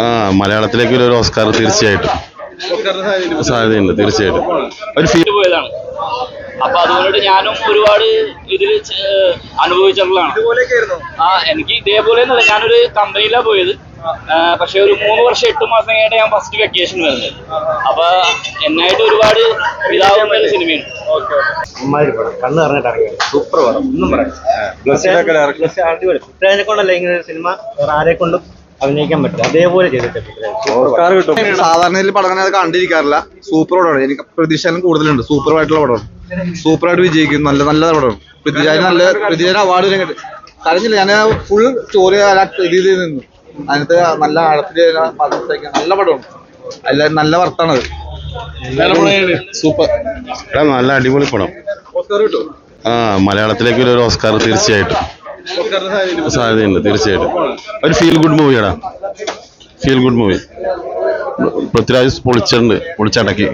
ആ മലയാളത്തിലേക്ക് ഒരു ഓസ്കാർ തീർച്ചയായിട്ടും. സാധ്യതയുണ്ട് തീർച്ചയായിട്ടും. ഒരു ഫീൽ പോയതാണ്. അപ്പൊ അതുകൊണ്ട് ഞാനും ഒരുപാട് ഇതിൽ അനുഭവിച്ചിട്ടുള്ളതാണ്. ആ എനിക്ക് ഇതേപോലെ ഞാനൊരു കമ്പനിയിലാണ് പോയത്. പക്ഷെ ഒരു മൂന്ന് വർഷം എട്ട് മാസം കഴിഞ്ഞിട്ട് ഞാൻ ഫസ്റ്റ് വെക്കേഷൻ വരുന്നത്. അപ്പൊ എന്നായിട്ട് ഒരുപാട് ഇതാവുന്ന സിനിമയാണ്. കണ്ണ് പറഞ്ഞിട്ട് സൂപ്പർ പടം. ഒന്നും പറയാം കൊണ്ടല്ല ഇങ്ങനെ ഒരു സിനിമ? വേറെ ആരെ കൊണ്ടും അഭിനയിക്കാൻ പറ്റും അതേപോലെ. Super സാധാരണ അത് കണ്ടിരിക്കാറില്ല. സൂപ്പർ പടമാണ്. എനിക്ക് പ്രതീക്ഷകളും കൂടുതലുണ്ട്. സൂപ്പർ ആയിട്ടുള്ള പടമാണ്. സൂപ്പർ ആയിട്ട് വിജയിക്കും. നല്ല നല്ല പടമാണ്. പൃഥ്വിരാജ് നല്ല പൃഥ്വിരാജ് അവാർഡ് കിട്ടി. കരഞ്ഞില്ല. ഞാൻ ഫുൾ സ്റ്റോറി രീതിയിൽ നിന്നു. അതിനകത്ത് നല്ല ആഴത്തിൽ നല്ല പടമാണ്. എല്ലാവരും നല്ല വർത്താണത്. സൂപ്പർ എടാ നല്ല അടിപൊളി പടം. ആ മലയാളത്തിലേക്ക് ഒരു ഓസ്കാർ തീർച്ചയായിട്ടും. സാധ്യതയുണ്ട് തീർച്ചയായിട്ടും. ഒരു ഫീൽ ഗുഡ് മൂവിയാടാ ഫീൽ ഗുഡ് മൂവി പൃഥ്വിരാജ് പൊളിച്ചിട്ടുണ്ട് പൊളിച്ചടക്കി.